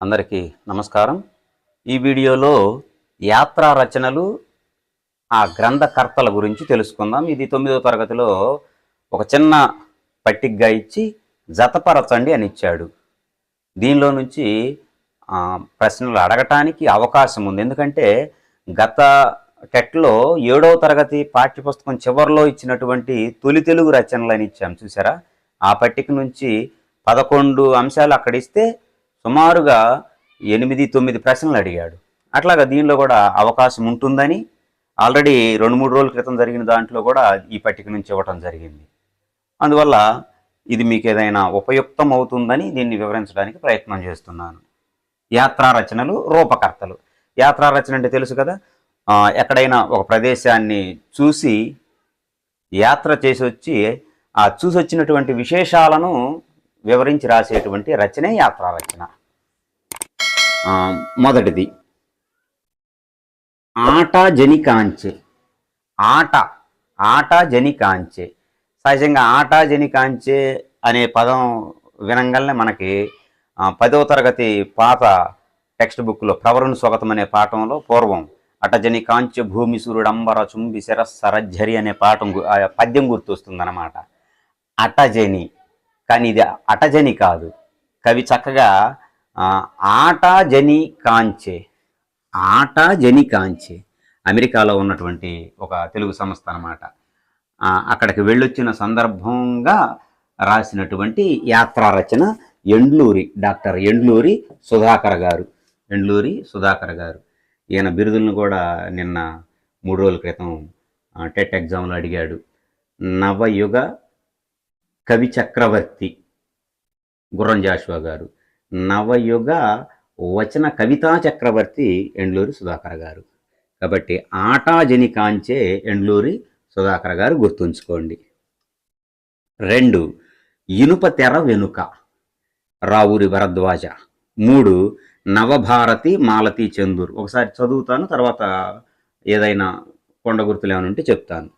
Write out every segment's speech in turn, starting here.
అందరికీ నమస్కారం. ఈ వీడియోలో యాత్రా రచనలు ఆ గ్రంథకర్తల గురించి తెలుసుకుందాం. ఇది తొమ్మిదో తరగతిలో ఒక చిన్న పట్టికగా ఇచ్చి జతపరచండి అని ఇచ్చాడు. దీనిలో నుంచి ప్రశ్నలు అడగటానికి అవకాశం ఉంది. ఎందుకంటే గత టెట్లో ఏడవ తరగతి పాఠ్యపుస్తకం చివరిలో ఇచ్చినటువంటి తొలి తెలుగు రచనలు అని ఇచ్చాం. చూసారా? ఆ పట్టిక నుంచి పదకొండు అంశాలు అక్కడ ఇస్తే సుమారుగా ఎనిమిది తొమ్మిది ప్రశ్నలు అడిగాడు. అట్లాగా దీనిలో కూడా అవకాశం ఉంటుందని ఆల్రెడీ రెండు మూడు రోజుల క్రితం జరిగిన దాంట్లో కూడా ఈ పట్టిక నుంచి ఇవ్వటం జరిగింది. అందువల్ల ఇది మీకు ఏదైనా ఉపయుక్తం అవుతుందని దీన్ని వివరించడానికి ప్రయత్నం చేస్తున్నాను. యాత్రా రచనలు రూపకర్తలు. యాత్రా రచన అంటే తెలుసు కదా? ఎక్కడైనా ఒక ప్రదేశాన్ని చూసి యాత్ర చేసి వచ్చి ఆ చూసి వచ్చినటువంటి విశేషాలను వివరించి రాసేటువంటి రచనే యాత్రా రచన. మొదటిది. ఆట జని ఆట ఆట జని సహజంగా ఆట జని అనే పదం వినంగానే మనకి పదో పదవ తరగతి పాత టెక్స్ట్ బుక్లో ప్రవరుణ స్వాగతం అనే పాఠంలో పూర్వం అటజని కాంచె భూమి సూర్యుడు అంబర చుంబి సరజ్జరి అనే పాఠం గు- ఆ పద్యం గుర్తొస్తుందన్నమాట. అటజని. కానీ ఇది అటజని కాదు. కవి చక్కగా ఆట జని కాంచే. ఆట జని కాంచే. అమెరికాలో ఉన్నటువంటి ఒక తెలుగు సంస్థ అనమాట అక్కడికి వెళ్ళొచ్చిన సందర్భంగా రాసినటువంటి యాత్రా రచన ఎండ్లూరి డాక్టర్ ఎండ్లూరి సుధాకర్ గారు. ఎండ్లూరి సుధాకర్ గారు. ఈయన బిరుదులను కూడా నిన్న మూడు రోజుల క్రితం టెట్ ఎగ్జామ్లో అడిగాడు. నవయుగ కవి చక్రవర్తి గుర్రం జాషువా గారు. నవయుగ వచన కవితా చక్రవర్తి ఎండ్లూరి సుధాకర్ గారు. కాబట్టి ఆటాజని కాంచే ఎండ్లూరి సుధాకర్ గారు గుర్తుంచుకోండి. రెండు ఇనుప తెర వెనుక. రావురి భరద్వాజ. మూడు నవభారతి మాలతి చందూర్. ఒకసారి చదువుతాను తర్వాత ఏదైనా కొండ గుర్తులు ఏమైనా ఉంటే చెప్తాను.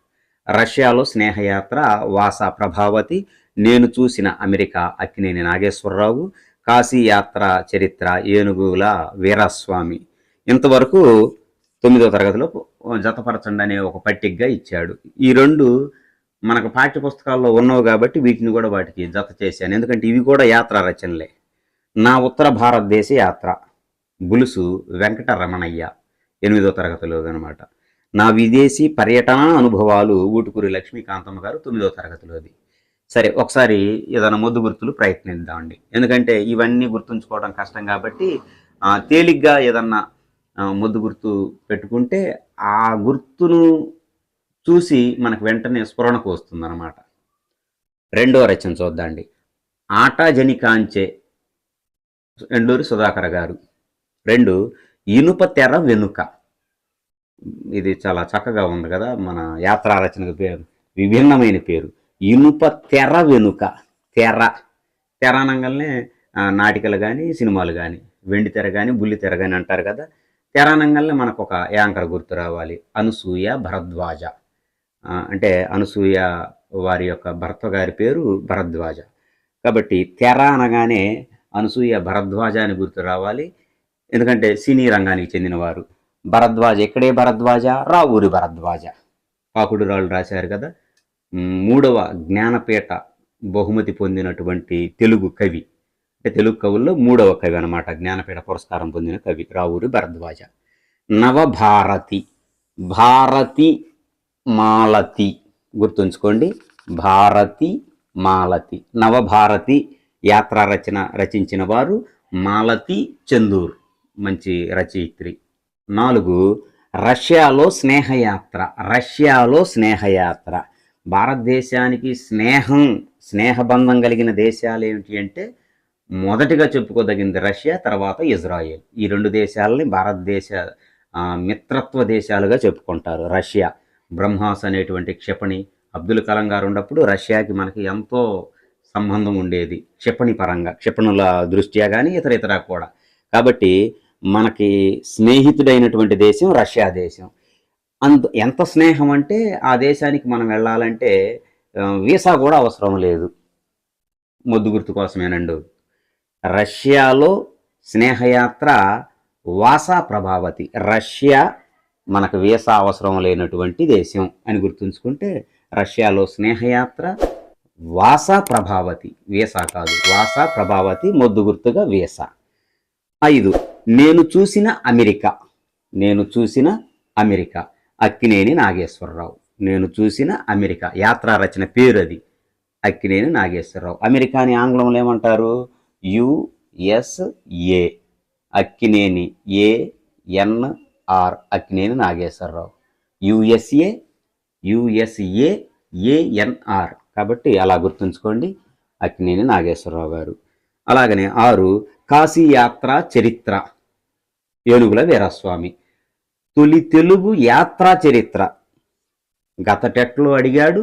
రష్యాలో స్నేహయాత్ర వాసా ప్రభావతి నేను చూసిన అమెరికా అక్కినేని నాగేశ్వరరావు కాశీ యాత్ర చరిత్ర ఏనుగుల వీరస్వామి. ఇంతవరకు తొమ్మిదో తరగతిలో జతపరచండి అనే ఒక పట్టికగా ఇచ్చాడు. ఈ రెండు మనకు పాఠ్య పుస్తకాల్లో ఉన్నవి కాబట్టి వీటిని కూడా వాటికి జత చేశాను. ఎందుకంటే ఇవి కూడా యాత్ర రచనలే. నా ఉత్తర భారతదేశ యాత్ర బులుసు వెంకటరమణయ్య ఎనిమిదో తరగతిలో అనమాట నా విదేశీ పర్యటన అనుభవాలు ఊటుకూరి లక్ష్మీకాంతమ్మ గారు తొమ్మిదో తరగతిలోది. సరే ఒకసారి ఏదైనా ముద్దు గుర్తులు ప్రయత్నిద్దామండి. ఎందుకంటే ఇవన్నీ గుర్తుంచుకోవడం కష్టం కాబట్టి తేలిగ్గా ఏదన్నా ముద్దు గుర్తు పెట్టుకుంటే ఆ గుర్తును చూసి మనకు వెంటనే స్ఫురణకు వస్తుందన్నమాట. రెండో రచన చూద్దాండి ఆటాజని కాంచే ఎండూరి సుధాకర్ గారు. రెండు ఇనుప తెర వెనుక. ఇది చాలా చక్కగా ఉంది కదా మన యాత్రా రచనకు పేరు విభిన్నమైన పేరు. ఇనుప తెర వెనుక. తెర. తెర అనగానే నాటికలు కానీ సినిమాలు కానీ వెండి తెర కానీ బుల్లి తెర కానీ అంటారు కదా. తెర అనగానే మనకు ఒక యాంకర్ గుర్తు రావాలి. అనసూయ భరద్వాజ. అంటే అనసూయ వారి యొక్క భర్త గారి పేరు భరద్వాజ. కాబట్టి తెర అనగానే అనసూయ భరద్వాజ అని గుర్తు రావాలి. ఎందుకంటే సినీ రంగానికి చెందినవారు. భరద్వాజ ఎక్కడే భరద్వాజ? రావూరి భరద్వాజ. కాకుడు రాళ్ళు రాశారు కదా. మూడవ జ్ఞానపీఠ బహుమతి పొందినటువంటి తెలుగు కవి. అంటే తెలుగు కవుల్లో మూడవ కవి అన్నమాట జ్ఞానపీఠ పురస్కారం పొందిన కవి రావూరి భరద్వాజ. నవభారతి భారతి మాలతి గుర్తుంచుకోండి. భారతి మాలతి నవభారతి యాత్రా రచన రచించిన వారు మాలతి చందూర్ మంచి రచయిత్రి. నాలుగు రష్యాలో స్నేహయాత్ర రష్యాలో స్నేహయాత్ర. భారతదేశానికి స్నేహం స్నేహబంధం కలిగిన దేశాలు ఏమిటి అంటే మొదటిగా చెప్పుకోదగింది రష్యా తర్వాత ఇజ్రాయెల్. ఈ రెండు దేశాలని భారతదేశ మిత్రత్వ దేశాలుగా చెప్పుకుంటారు రష్యా. బ్రహ్మాస్ అనేటువంటి క్షిపణి అబ్దుల్ కలాం గారు ఉన్నప్పుడు రష్యాకి మనకి ఎంతో సంబంధం ఉండేది క్షిపణి పరంగా క్షిపణుల దృష్ట్యా కానీ ఇతర ఇతర కూడా. కాబట్టి మనకి స్నేహితుడైనటువంటి దేశం రష్యా దేశం. అంత ఎంత స్నేహం అంటే ఆ దేశానికి మనం వెళ్ళాలంటే వీసా కూడా అవసరం లేదు. మొద్దు గుర్తు కోసమేనండు రష్యాలో స్నేహయాత్ర వాసా ప్రభావతి. రష్యా మనకు వీసా అవసరం లేనటువంటి దేశం అని గుర్తుంచుకుంటే రష్యాలో స్నేహయాత్ర వాసా ప్రభావతి. వీసా కాదు వాసా ప్రభావతి మొద్దు గుర్తుగా వీసా. ఐదు నేను చూసిన అమెరికా. నేను చూసిన అమెరికా. అక్కినేని నాగేశ్వరరావు. నేను చూసిన అమెరికా యాత్రా రచన పేరు అది అక్కినేని నాగేశ్వరరావు. అమెరికా అని ఆంగ్లంలో ఏమంటారు? USA Akkineni ANR Akkineni Nageswara Rao. USA USA ANR కాబట్టి అలా గుర్తుంచుకోండి అక్కినేని నాగేశ్వరరావు గారు. అలాగనే ఆరు కాశీ యాత్ర చరిత్ర. ఏనుగుల వీరస్వామి. తొలి తెలుగు యాత్రా చరిత్ర. గత టెట్లో అడిగాడు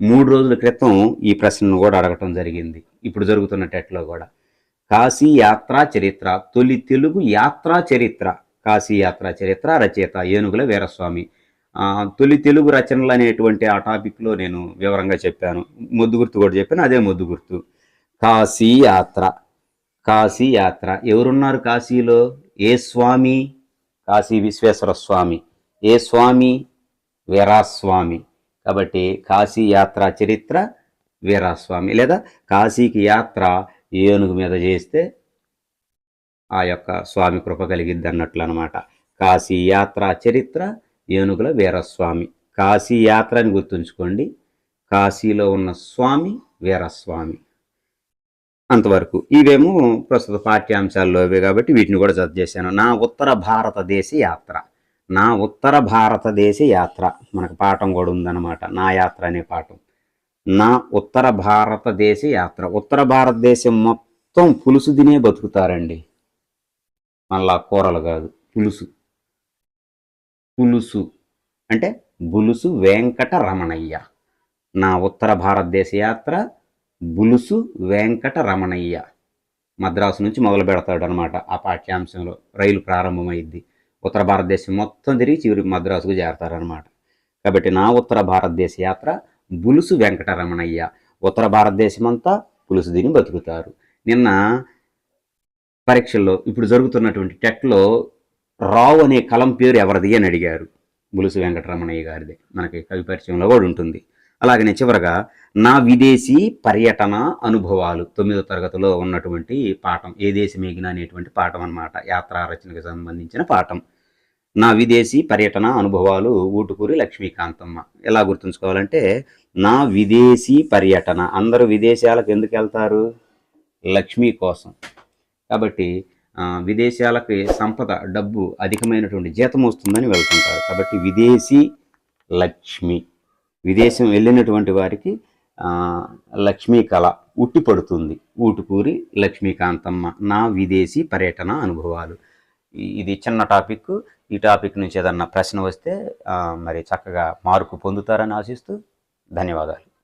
మూడు రోజుల క్రితం ఈ ప్రశ్నను కూడా అడగటం జరిగింది. ఇప్పుడు జరుగుతున్న టెట్లో కూడా. కాశీ యాత్రా చరిత్ర తొలి తెలుగు యాత్రా చరిత్ర. కాశీ యాత్రా చరిత్ర రచయిత ఏనుగుల వీరస్వామి. తొలి తెలుగు రచనలు అనేటువంటి ఆ టాపిక్లో నేను వివరంగా చెప్పాను. ముద్దు గుర్తు కూడా చెప్పాను అదే ముద్దు గుర్తు. కాశీ యాత్ర. కాశీ యాత్ర. ఎవరున్నారు కాశీలో? ఏ స్వామి? కాశీ విశ్వేశ్వర స్వామి. ఏ స్వామి? వీరాస్వామి. కాబట్టి కాశీ యాత్ర చరిత్ర వీరాస్వామి. లేదా కాశీకి యాత్ర ఏనుగు మీద చేస్తే ఆ యొక్క స్వామి కృప కలిగిద్ది అన్నట్లు అనమాట కాశీ యాత్ర చరిత్ర ఏనుగుల వీరస్వామి. కాశీ యాత్ర అని గుర్తుంచుకోండి. కాశీలో ఉన్న స్వామి వీరస్వామి. అంతవరకు. ఇవేమో ప్రస్తుత పాఠ్యాంశాల్లో ఇవే కాబట్టి వీటిని కూడా జత చేశాను. నా ఉత్తర భారతదేశ యాత్ర. నా ఉత్తర భారతదేశ యాత్ర. మనకు పాఠం కూడా ఉందన్నమాట. నా యాత్ర అనే పాఠం. నా ఉత్తర భారతదేశ యాత్ర. ఉత్తర భారతదేశం మొత్తం పులుసు తినే బతుకుతారండి. మళ్ళా కూరలు కాదు. పులుసు. పులుసు. అంటే బులుసు వెంకట రమణయ్య. నా ఉత్తర భారతదేశ యాత్ర బులుసు వెంకట రమణయ్య మద్రాసు నుంచి మొదలు పెడతాడు అనమాట ఆ పాఠ్యాంశంలో. రైలు ప్రారంభమైద్ది. ఉత్తర భారతదేశం మొత్తం తిరిగి చివరి మద్రాసుకు చేరతారనమాట. కాబట్టి నా ఉత్తర భారతదేశ యాత్ర బులుసు వెంకట రమణయ్య. ఉత్తర భారతదేశం అంతా పులుసు తిని బతుకుతారు. నిన్న పరీక్షల్లో ఇప్పుడు జరుగుతున్నటువంటి టెట్లో రావు అనే కలం పేరు ఎవరిది అని అడిగారు బులుసు వెంకటరమణయ్య గారిది. మనకి కవి పరిచయంలో కూడా ఉంటుంది. అలాగనే చివరగా నా విదేశీ పర్యటన అనుభవాలు తొమ్మిదో తరగతిలో ఉన్నటువంటి పాఠం ఏ దేశం అనేటువంటి పాఠం అన్నమాట. యాత్రా రచనకు సంబంధించిన పాఠం. నా విదేశీ పర్యటన అనుభవాలు ఊటుకూరి లక్ష్మీకాంతమ్మ. ఎలా గుర్తుంచుకోవాలంటే నా విదేశీ పర్యటన. అందరూ విదేశాలకు ఎందుకు వెళ్తారు? లక్ష్మి కోసం. కాబట్టి విదేశాలకి సంపద డబ్బు అధికమైనటువంటి జీతం వస్తుందని వెళ్తుంటారు. కాబట్టి విదేశీ లక్ష్మి. విదేశం వెళ్ళినటువంటి వారికి లక్ష్మీ కళ ఉట్టి పడుతుంది. ఊటుకూరి లక్ష్మీకాంతమ్మ నా విదేశీ పర్యటన అనుభవాలు. ఇది చిన్న టాపిక్. ఈ టాపిక్ నుంచి ఏదన్నా ప్రశ్న వస్తే మరి చక్కగా మార్కు పొందుతారని ఆశిస్తూ ధన్యవాదాలు.